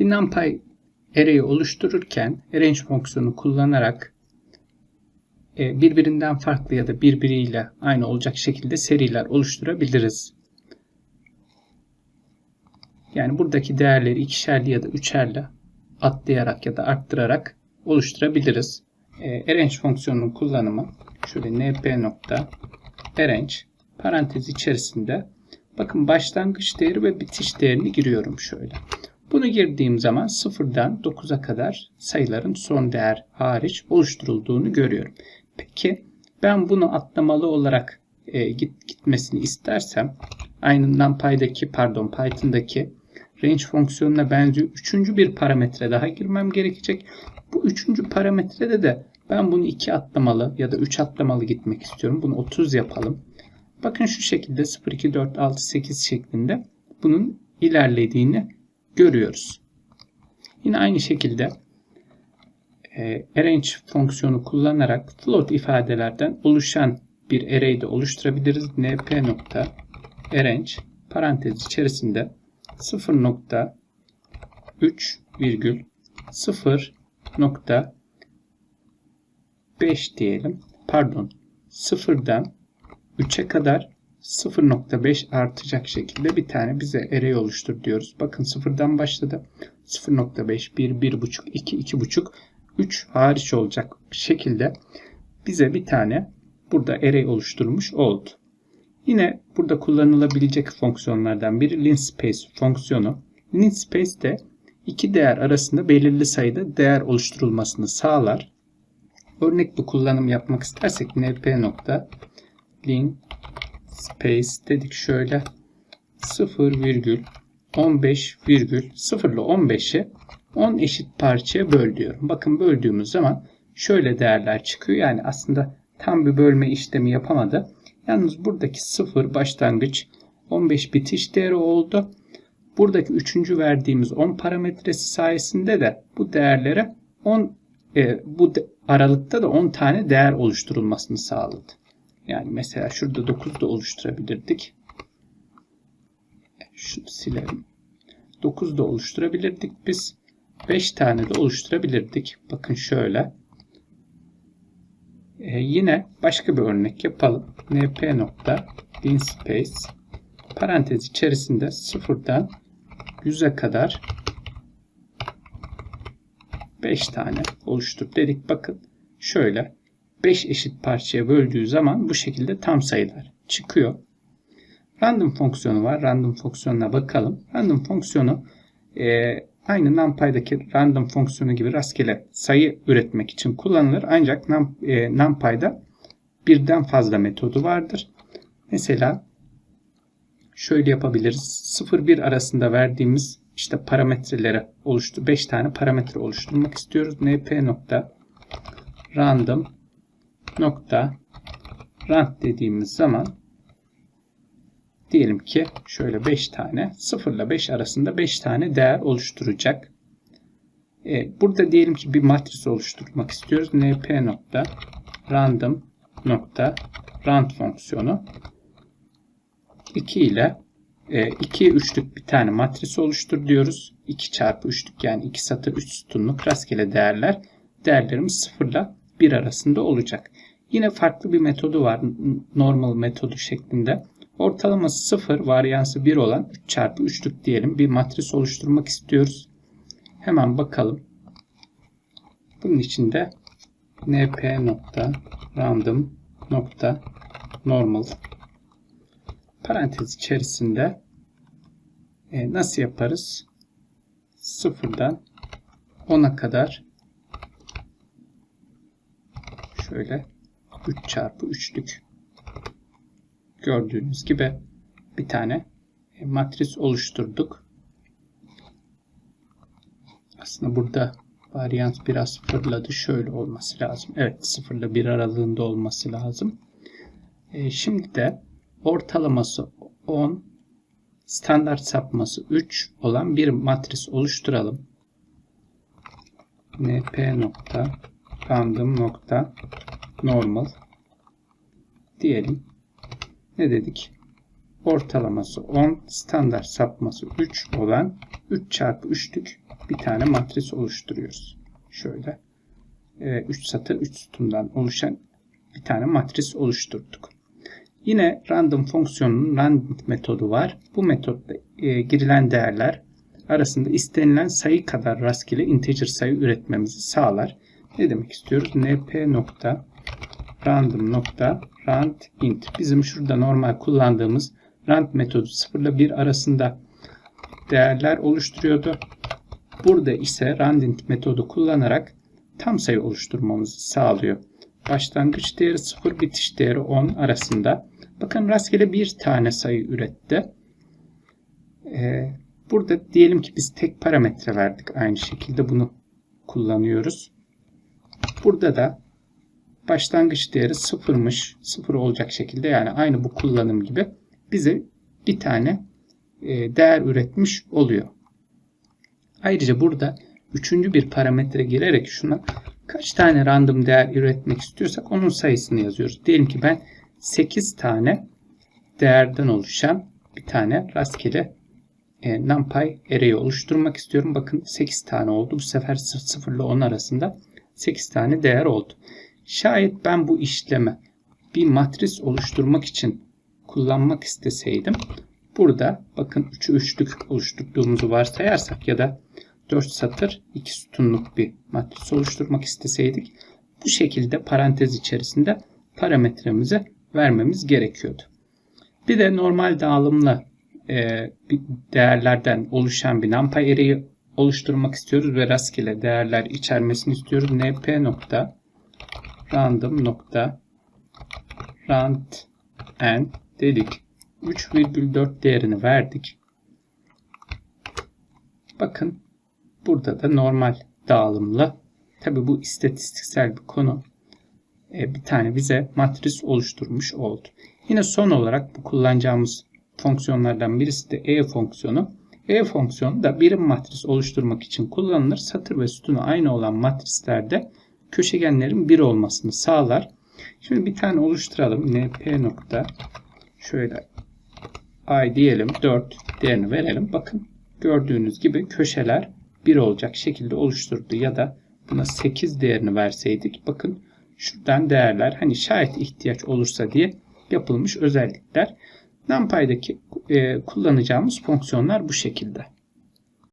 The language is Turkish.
Bir NumPy array'i oluştururken arrange fonksiyonu kullanarak e, birbirinden farklı ya da birbiriyle aynı olacak şekilde seriler oluşturabiliriz. Yani buradaki değerleri ikişerli ya da üçerli atlayarak ya da arttırarak oluşturabiliriz. E, arrange fonksiyonunun kullanımı şöyle np nokta arrange parantez içerisinde bakın başlangıç değeri ve bitiş değerini giriyorum şöyle. Bunu girdiğim zaman sıfırdan 9'a kadar sayıların son değer hariç oluşturulduğunu görüyorum. Peki ben bunu atlamalı olarak e, git, gitmesini istersem aynı NumPy'daki pardon Python'daki range fonksiyonuna benziyor. Üçüncü bir parametre daha girmem gerekecek. Bu üçüncü parametrede de ben bunu iki atlamalı ya da üç atlamalı gitmek istiyorum. Bunu 30 yapalım. Bakın şu şekilde 0, 2, 4, 6, 8 şeklinde bunun ilerlediğini görüyoruz. Yine aynı şekilde e, arrange fonksiyonu kullanarak float ifadelerden oluşan bir array de oluşturabiliriz. np nokta arrange parantez içerisinde 0.3 virgül 0.5 diyelim. Pardon. 0'dan 3'e kadar 0.5 artacak şekilde bir tane bize array oluştur diyoruz. Bakın 0'dan başladı. 0.5, 1, 1.5, 2, 2.5, 3 hariç olacak şekilde bize bir tane burada array oluşturmuş oldu. Yine burada kullanılabilecek fonksiyonlardan biri linspace fonksiyonu. Linspace de iki değer arasında belirli sayıda değer oluşturulmasını sağlar. Örnek bir kullanım yapmak istersek np linspace dedik şöyle 0 virgül 15 virgül 0 ile 15'i 10 eşit parçaya böl diyorum. Bakın böldüğümüz zaman şöyle değerler çıkıyor. Yani aslında tam bir bölme işlemi yapamadı. Yalnız buradaki 0 başlangıç 15 bitiş değeri oldu. Buradaki üçüncü verdiğimiz 10 parametresi sayesinde de bu değerlere 10 e, bu de, aralıkta da 10 tane değer oluşturulmasını sağladı. Yani mesela şurada 9 da oluşturabilirdik. Şunu silelim. 9 da oluşturabilirdik biz. 5 tane de oluşturabilirdik. Bakın şöyle. Ee, yine başka bir örnek yapalım. np nokta linspace parantez içerisinde sıfırdan 100'e kadar 5 tane oluştur dedik. Bakın şöyle 5 eşit parçaya böldüğü zaman bu şekilde tam sayılar çıkıyor. Random fonksiyonu var. Random fonksiyonuna bakalım. Random fonksiyonu e, aynı NumPy'daki random fonksiyonu gibi rastgele sayı üretmek için kullanılır. Ancak Num, e, NumPy'da birden fazla metodu vardır. Mesela şöyle yapabiliriz. 0-1 arasında verdiğimiz işte parametreleri oluştu. 5 tane parametre oluşturmak istiyoruz. np nokta random nokta rand dediğimiz zaman diyelim ki şöyle 5 tane 0 ile 5 arasında 5 tane değer oluşturacak. E, burada diyelim ki bir matris oluşturmak istiyoruz. np nokta random nokta rand fonksiyonu 2 ile 2 e, üçlük bir tane matris oluştur diyoruz. 2 çarpı üçlük yani 2 satır 3 sütunluk rastgele değerler. Değerlerimiz 0 ile 1 arasında olacak. Yine farklı bir metodu var. Normal metodu şeklinde. Ortalaması 0, varyansı 1 olan 3 çarpı 3'lük diyelim bir matris oluşturmak istiyoruz. Hemen bakalım. Bunun için de np nokta random nokta normal parantez içerisinde e, nasıl yaparız? Sıfırdan 10'a kadar şöyle 3 çarpı 3'lük gördüğünüz gibi bir tane e, matris oluşturduk. Aslında burada varyant biraz fırladı. Şöyle olması lazım. Evet 0 ile 1 aralığında olması lazım. E, şimdi de ortalaması 10 standart sapması 3 olan bir matris oluşturalım. np nokta random nokta normal diyelim. Ne dedik? ortalaması 10, standart sapması 3 olan 3 çarpı 3'lük bir tane matris oluşturuyoruz. Şöyle 3 satır 3 sütundan oluşan bir tane matris oluşturduk. Yine random fonksiyonunun random metodu var. Bu metotta e, girilen değerler arasında istenilen sayı kadar rastgele integer sayı üretmemizi sağlar. Ne demek istiyoruz? np nokta random nokta rand int. Bizim şurada normal kullandığımız rand metodu 0 ile 1 arasında değerler oluşturuyordu. Burada ise randint metodu kullanarak tam sayı oluşturmamızı sağlıyor. Başlangıç değeri 0, bitiş değeri 10 arasında. Bakın rastgele bir tane sayı üretti. Ee, burada diyelim ki biz tek parametre verdik. Aynı şekilde bunu kullanıyoruz. Burada da başlangıç değeri sıfırmış. Sıfır olacak şekilde yani aynı bu kullanım gibi bize bir tane e, değer üretmiş oluyor. Ayrıca burada üçüncü bir parametre girerek şuna kaç tane random değer üretmek istiyorsak onun sayısını yazıyoruz. Diyelim ki ben 8 tane değerden oluşan bir tane rastgele e, NumPy array oluşturmak istiyorum. Bakın 8 tane oldu. Bu sefer 0 ile 10 arasında 8 tane değer oldu. Şayet ben bu işleme bir matris oluşturmak için kullanmak isteseydim burada bakın 3'ü 3'lük oluşturduğumuzu varsayarsak ya da 4 satır 2 sütunluk bir matris oluşturmak isteseydik bu şekilde parantez içerisinde parametremizi vermemiz gerekiyordu. Bir de normal dağılımlı e, değerlerden oluşan bir numpy array'i oluşturmak istiyoruz ve rastgele değerler içermesini istiyoruz. np nokta random nokta rand n dedik. 3,4 değerini verdik. Bakın burada da normal dağılımlı. Tabi bu istatistiksel bir konu. E, bir tane bize matris oluşturmuş oldu. Yine son olarak bu kullanacağımız fonksiyonlardan birisi de e fonksiyonu. E fonksiyonu da birim matris oluşturmak için kullanılır. Satır ve sütunu aynı olan matrislerde köşegenlerin bir olmasını sağlar. Şimdi bir tane oluşturalım. np nokta şöyle i diyelim 4 değerini verelim. Bakın gördüğünüz gibi köşeler 1 olacak şekilde oluşturdu ya da buna 8 değerini verseydik bakın şuradan değerler hani şayet ihtiyaç olursa diye yapılmış özellikler. NumPy'daki e, kullanacağımız fonksiyonlar bu şekilde.